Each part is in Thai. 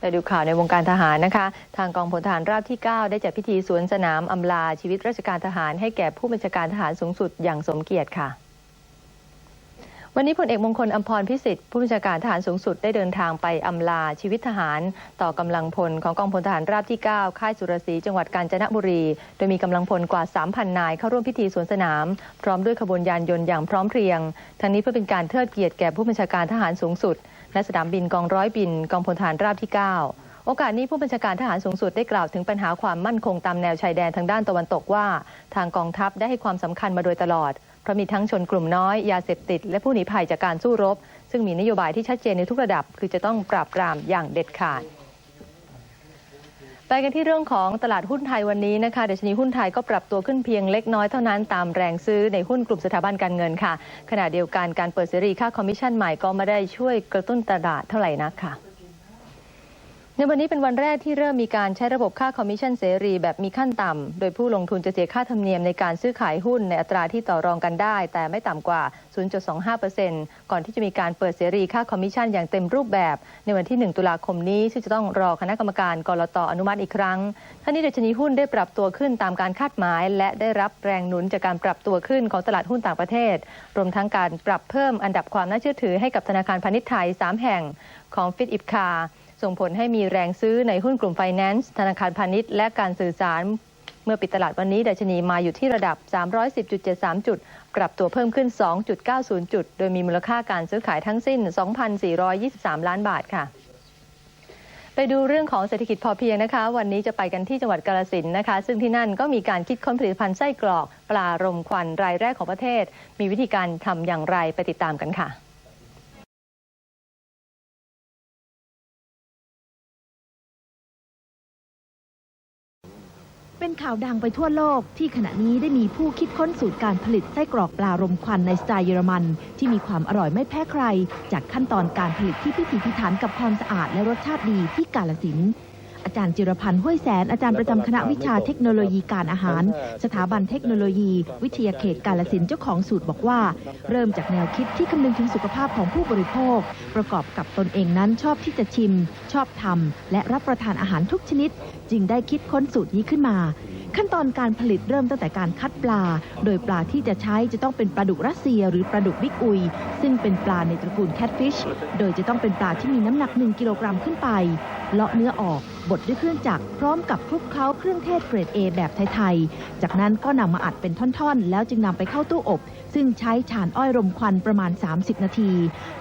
ไปดูข่าวในวงการทหารนะคะ ทางกองพลทหารราบที่ 9 ได้จัดพิธีสวนสนามอำลาชีวิตราชการทหารให้แก่ผู้บัญชาการทหารสูงสุดอย่างสมเกียรติค่ะ วันนี้พลเอกมงคลอมพรพิสิทธิ์ผู้บัญชาการทหารสูงสุดได้เดินทางไปอำลาชีวิตทหาร ต่อกำลังพลของกองพลทหารราบที่ 9 ค่ายสุรศรีจังหวัดกาญจนบุรี โดยมีกำลังพลกว่า 3,000 นายเข้าร่วมพิธีสวนสนาม พร้อมด้วยขบวนยานยนต์อย่างพร้อมเพรียง ทั้งนี้เพื่อเป็นการเทิดเกียรติแก่ผู้บัญชาการทหารสูงสุดและสนามบินกองร้อยบินกองพลทหารราบที่ 9โอกาสนี้ผู้บัญชาการทหารสูงสุดได้กล่าวถึงปัญหาความมั่นคงตามแนวชายแดนทางด้านตะวันตกว่า ทางกองทัพได้ให้ความสำคัญมาโดยตลอด ราะมีทั้งชนกลุ่มน้อย ยาเสพติด และผู้หนีภัยจากการสู้รบ ซึ่งมีนโยบายที่ชัดเจนในทุกระดับ คือจะต้องปราบปรามอย่างเด็ดขาดไปกันที่เรื่องของตลาดหุ้นไทยวันนี้นะคะดัชนีหุ้นไทยก็ปรับตัวขึ้นเพียงเล็กน้อยเท่านั้นตามแรงซื้อในหุ้นกลุ่มสถาบันการเงินค่ะ ขณะเดียวกันการเปิดเสรีค่าคอมมิชชั่นใหม่ก็ไม่ได้ช่วยกระตุ้นตลาดเท่าไหร่นักค่ะ ในวันนี้เป็นวันแรกที่เริ่มมีการใช้ระบบค่าคอมมิชชั่นเสรีแบบมีขั้นต่ำ โดยผู้ลงทุนจะเสียค่าธรรมเนียมในการซื้อขายหุ้นในอัตราที่ต่อรองกันได้ แต่ไม่ต่ำกว่า 0.25%ก่อนที่จะมีการเปิดเสรีค่าคอมมิชชั่นอย่างเต็มรูปแบบ ในวันที่ 1 ตุลาคมนี้ ซึ่งจะต้องรอคณะกรรมการกรตอนุมัติอีกครั้งท่านี้ดัชนีหุ้นได้ปรับตัวขึ้นตามการคาดหมาย และได้รับแรงหนุนจากการปรับตัวขึ้นของตลาดหุ้นต่างประเทศ รวมทั้งการปรับเพิ่มอันดับความน่าเชื่อถือให้กับธนาคารพาณิชย์ไทย 3 แห่งของฟิตอิบคา ส่งผลให้มีแรงซื้อในหุ้นกลุ่มไฟแนนซ์ธนาคารพาณิชย์และการสื่อสาร เมื่อปิดตลาดวันนี้ดัชนีมาอยู่ที่ระดับ 310.73 จุด ปรับตัวเพิ่มขึ้น 2.90 จุด โดยมีมูลค่าการซื้อขายทั้งสิ้น 2,423 ล้านบาทค่ะไปดูเรื่องของเศรษฐกิจพอเพียงนะคะ วันนี้จะไปกันที่จังหวัดกาลสินนะคะ ซึ่งที่นั่นก็มีการคิดค้นผลิตภัณฑ์ไส้กรอก ปลารมควันรายแรกของประเทศ มีวิธีการทำอย่างไรไปติดตามกันค่ะ เป็นข่าวดังไปทั่วโลกที่ขณะนี้ได้มีผู้คิดค้นสูตรการผลิตไส้กรอกปลารมควันในสไตล์เยอรมัน ที่มีความอร่อยไม่แพ้ใคร จากขั้นตอนการผลิตที่พิถีพิถันกับความสะอาดและรสชาติดีที่กาลสิน อาจารย์จิรพันธ์ห้วยแสน อาจารย์ประจำคณะวิชาเทคโนโลยีการอาหาร สถาบันเทคโนโลยี วิทยาเขตกาลสินเจ้าของสูตรบอกว่า เริ่มจากแนวคิดที่คำนึงถึงสุขภาพของผู้บริโภค ประกอบกับตนเองนั้นชอบที่จะชิม ชอบทำและรับประทานอาหารทุกชนิด จึงได้คิดค้นสูตรนี้ขึ้นมา ขั้นตอนการผลิตเริ่มตั้งแต่การคัดปลา โดยปลาที่จะใช้จะต้องเป็นปลาดุกรัสเซีย หรือปลาดุกบิ๊กอุย ซึ่งเป็นปลาในตระกูลแคทฟิช โดยจะต้องเป็นปลาที่มีน้ำหนัก 1 กิโลกรัมขึ้นไป เลาะเนื้อออก บดด้วยเครื่องจักรพร้อมกับคลุกเคล้าเครื่องเทศเกรด A แบบไทย ๆ จากนั้นก็นำมาอัดเป็นท่อนๆ แล้วจึงนำไปเข้าตู้อบ ซึ่งใช้ฉานอ้อยรมควันประมาณ 30 นาที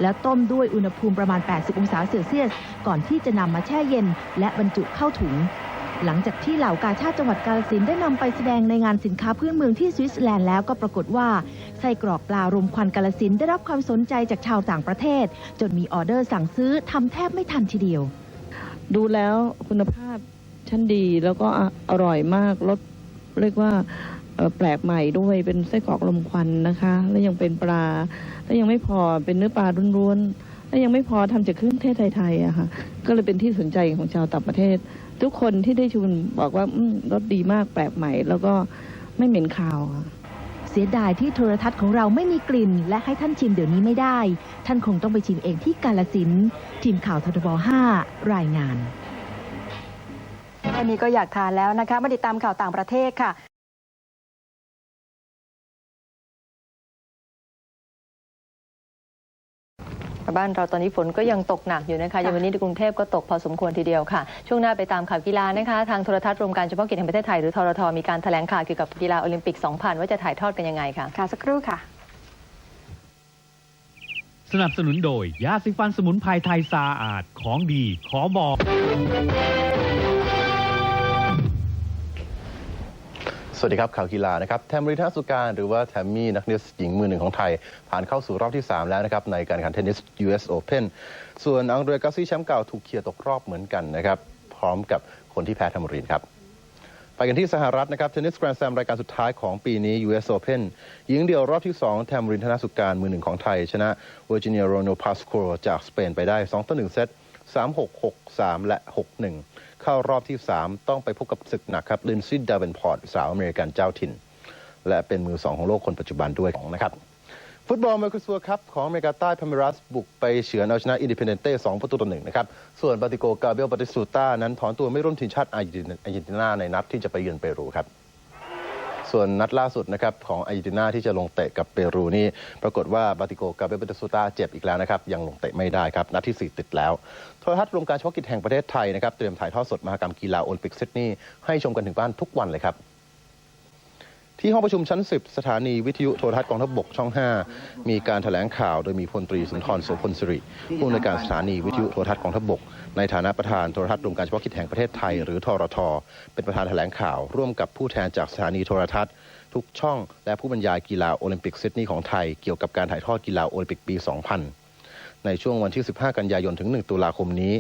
แล้วต้มด้วยอุณหภูมิประมาณ 80 องศาเซลเซียส ก่อนที่จะนำมาแช่เย็น และบรรจุเข้าถุง หลังจากที่เหล่ากาชาติจังหวัดกาฬสินได้นำไปแสดงในงานสินค้าพื้นเมืองที่สวิตเซอร์แลนด์แล้วก็ปรากฏว่าไส้กรอกปลารมควันกาฬสินได้รับความสนใจจากชาวต่างประเทศ จนมีออเดอร์สั่งซื้อทำแทบไม่ทันทีเดียว ดูแล้วคุณภาพชั้นดีแล้วก็อร่อยมากรสเรียกว่าแปลกใหม่ด้วยเป็นไส้กรอกลมควันนะคะ แล้วยังเป็นปลา แล้วยังไม่พอเป็นเนื้อปลาล้วนๆ แล้วยังไม่พอทำจากเครื่องเทศไทยๆอะค่ะก็เลยเป็นที่สนใจของชาวต่างประเทศ ทุกคนที่ได้ชิมบอกว่าอมรสดีมากแปลกใหม่ แล้วก็ไม่เหม็นคาวค่ะเสียดายที่โทรทัศน์ของเราไม่มีกลิ่น และให้ท่านชิมเดี๋ยวนี้ไม่ได้ ท่านคงต้องไปชิมเองที่กาลสินธุ์ทีมข่าวททบ5รายงานแค่นี้ก็อยากทานแล้วนะคะ มาติดตามข่าวต่างประเทศค่ะ บ้านเราตอนนี้ฝนก็ยังตกหนักอยู่นะคะอย่างวันนี้ในกรุงเทพก็ตกพอสมควรทีเดียวค่ะ ช่วงหน้าไปตามข่าวกีฬานะคะทางโทรทัศน์รวมการเฉพาะกิจแห่งประเทศไทยหรือทรทมีการแถลงข่าวเกี่ยวกับกีฬาโอลิมปิก 2000 ว่าจะถ่ายทอดกันยังไงค่ะค่ะสักครู่ค่ะ สนับสนุนโดยยาสีฟันสมุนไพรไทยสะอาดของดีขอบอก สวัสดีครับข่าวกีฬานะครับแทมริทัสสุการหรือว่าแทมมี่นักเทนนิสหญิงมือหนึ่งของไทย ผ่านเข้าสู่รอบที่ 3 แล้วนะครับ ในการแข่งเทนนิส US Open ส่วนอังเดรกาซี่แชมป์เก่าถูกเคลียร์ตกรอบเหมือนกันนะครับ พร้อมกับคนที่แพ้แทมรินครับ ไปกันที่สหรัฐนะครับเทนนิสแกรนด์แซมรายการสุดท้ายของปีนี้ US Open หญิงเดี่ยวรอบที่ 2 แทมรินธนสุการมือหนึ่งของไทย ชนะเวอร์จิเนียโรโนพาสโครจากสเปนไปได้2ต่อ1เซต 3 6 6 3 และ 6 1 เข้ารอบที่ 3 ต้องไปพบกับศึกหนักครับลินซี่ดาเวนพอร์ตสาวอเมริกันเจ้าถิ่น และเป็นมือสองของโลกคนปัจจุบันด้วยนะครับ ฟุตบอลเมอร์คุซัวครับของอเมริกาใต้พาเมรัสบุกไปเฉือนเอาชนะอินดิเพนเดนเต้2ประตูต่อหนึ่งนะครับ ส่วนบาติโกกาเบลบาติสูต้านั้นถอนตัวไม่ร่วมทีมชาติอาร์เจนตินาในนัดที่จะไปเยือนเปรูครับ ส่วนนัดล่าสุดนะครับของอาร์เจนตินาที่จะลงเตะกับเปรูนี่ ปรากฏว่าบาติโกกาเบเบติสตูตาเจ็บอีกแล้วนะครับ ยังลงเตะไม่ได้ครับ นัดที่ 4 ติดแล้ว โทรทัศน์รวมการชกกิจแห่งประเทศไทยนะครับ เตรียมถ่ายทอดสดมหกรรมกีฬาโอลิมปิกซิดนีย์ให้ชมกันถึงบ้านทุกวันเลยครับ ที่ห้องประชุมชั้น 10 สถานีวิทยุโทรทัศน์กองทัพบกช่อง 5 มีการแถลงข่าว โดยมีพลตรีสุนทรโสพลสิริผู้อำนวยการสถานีวิทยุโทรทัศน์กองทัพบก ในฐานะประธานโทรทัศน์รวมการเฉพาะกิจแห่งประเทศไทย หรือทรท เป็นประธานแถลงข่าว ร่วมกับผู้แทนจากสถานีโทรทัศน์ ทุกช่อง และผู้บรรยายกีฬาโอลิมปิกซิดนีย์ของไทยเกี่ยวกับการถ่ายทอดกีฬาโอลิมปิกปี 2000 ในช่วงวันที่ 15 กันยายนถึง 1 ตุลาคมนี้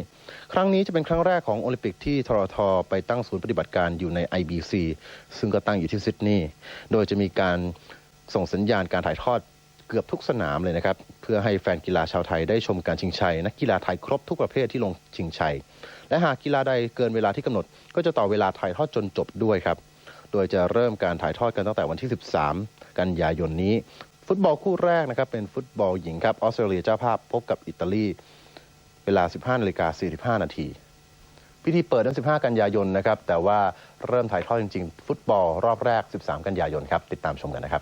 ครั้งนี้จะเป็นครั้งแรกของโอลิมปิกที่ทรทไปตั้งศูนย์ปฏิบัติการอยู่ใน IBC ซึ่งก็ตั้งอยู่ที่ซิดนีย์โดยจะมีการส่งสัญญาณการถ่ายทอดเกือบทุกสนามเลยนะครับ เพื่อให้แฟนกีฬาชาวไทยได้ชมการชิงชัย นักกีฬาไทยครบทุกประเภทที่ลงชิงชัย และหากกีฬาใดเกินเวลาที่กำหนด ก็จะต่อเวลาถ่ายทอดจนจบด้วยครับ โดยจะเริ่มการถ่ายทอดกันตั้งแต่วันที่ 13 กันยายนนี้ ฟุตบอลคู่แรกนะครับเป็นฟุตบอลหญิงครับออสเตรเลียเจ้าภาพพบกับอิตาลีเวลา 15นาฬิกา45 นาที พิธีเปิดนั้น15 กันยายนนะครับ แต่ว่าเริ่มถ่ายทอดจริง ๆ ฟุตบอลรอบแรก 13 กันยายนครับ ติดตามชมกันนะครับ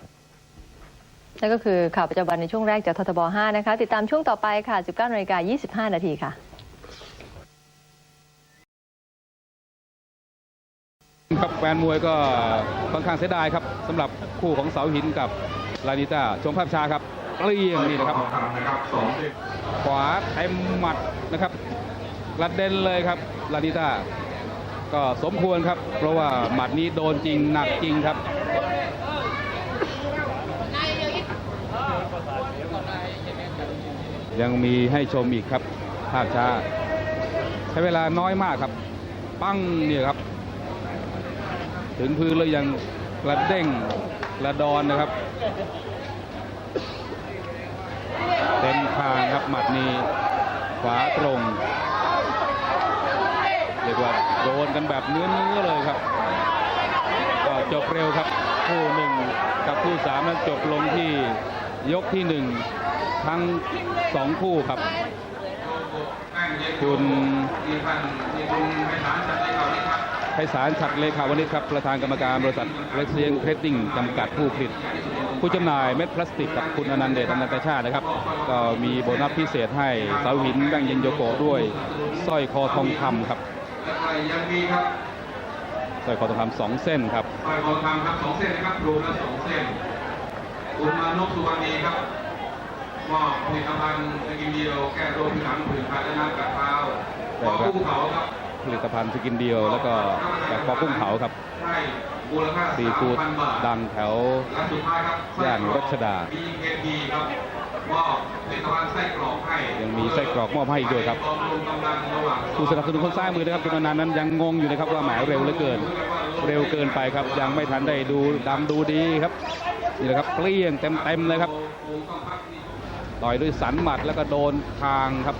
นั่นก็คือข่าวประจำวันในช่วงแรกจากททบ 5 นะคะ ติดตามช่วงต่อไปค่ะ 19นาฬิกา25 นาทีค่ะครับแฟนมวยก็ค่อนข้างเสียดายครับสำหรับคู่ของเสาหินกับ ลานิต้าชมภาพช้าครับเปลี่ยงนี่นะครับขวาเต็มหมัดนะครับกระเด็นเลยครับลานิต้าก็สมควรครับ เพราะว่าหมัดนี้โดนจริงหนักจริงครับยังมีให้ชมอีกครับ ภาพช้า ใช้เวลาน้อยมากครับ ปั้งเนี่ยครับ ถึงพื้นแล้วยังกระเด้ง ระดอนนะครับ เต็มทางครับหมัดนี้ขวาตรงเรียกว่าโดนกันแบบเนื้อเนื้อๆเลยครับ ก็จบเร็วครับคู่หนึ่งกับคู่สามนั้นจบลงที่ยกที่หนึ่งทั้งสองคู่ครับ คุณ ไพศาลฉัดเลขาวณิชครับประธานกรรมการบริษัทเรสเซียงเทรดดิ้งจำกัดผู้ผลิต ผู้จำหน่ายเม็ดพลาสติกกับคุณอนันต์เดชอนันตชาตินะครับ ก็มีโบนัสพิเศษให้เสาหินแบงเย็นโยโกะด้วยสร้อยคอทองคำครับยังมีครับสร้อยคอทองคำสองเส้นครับฝ่ายบอลทำครับสองเส้นนะครับรวมแล้วสองเส้นคุณมานพสุวรรณีครับมอบผลิตภัณฑ์สกินเดียวแก้โรคผิวหนังผื่นคันและน้ำกัดเท้าขอกุ้งเผาครับ ผลิตภัณฑ์สกินเดียว แล้วก็จากปอกุ้งเผาครับซีฟู้ดดังแถวและสุดท้ายครับย่านรัชดา BKT ครับมอบผลิตภัณฑ์ไส้กรอกให้ยังมีไส้กรอกมอบให้อีกด้วยครับ ผู้สนับสนุนคนซ้ายมือนะครับคุณนันนั้นยังงงอยู่นะครับว่าหมายเร็วเหลือเกิน เร็วเกินไปครับ ยังไม่ทันได้ดูดำดูดีครับนี่แหละครับเปลี่ยงเต็มเต็มๆเลยครับต่อยด้วยสันหมัดแล้วก็โดนคางครับ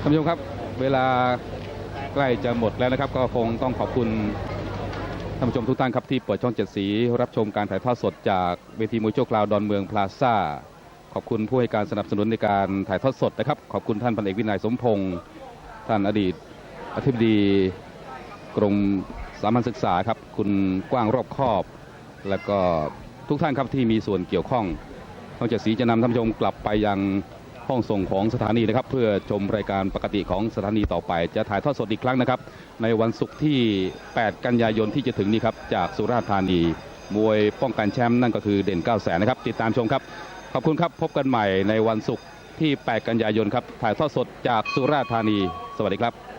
ท่านผู้ชมครับ เวลาใกล้จะหมดแล้วนะครับ ก็คงต้องขอบคุณท่านผู้ชมทุกท่านครับที่เปิดช่องเจ็ดสี รับชมการถ่ายทอดสดจากเวทีมวยโชคลาวดอนเมืองพลาซ่า ขอบคุณผู้ให้การสนับสนุนในการถ่ายทอดสดนะครับ ขอบคุณท่านพันเอกวินัยสมพงศ์ท่านอดีตอธิบดีกรมสามัญศึกษาครับ คุณกว้างรอบคอบ แล้วก็ทุกท่านครับที่มีส่วนเกี่ยวข้อง ช่องเจ็ดสีจะนำท่านผู้ชมกลับไปยังห้องส่งของสถานีนะครับ เพื่อชมรายการปกติของสถานีต่อไป จะถ่ายทอดสดอีกครั้งนะครับ ในวันศุกร์ที่ 8 กันยายนที่จะถึงนี้ครับจากสุราษฎร์ธานี มวยป้องกันแชมป์นั่นก็คือเด่น9 0 0แสนนะครับติดตามชมครับขอบคุณครับพบกันใหม่ในวันศุกร์ที่ 8 กันยายนครับถ่ายทอดสดจากสุราษฎร์ธานี สวัสดีครับ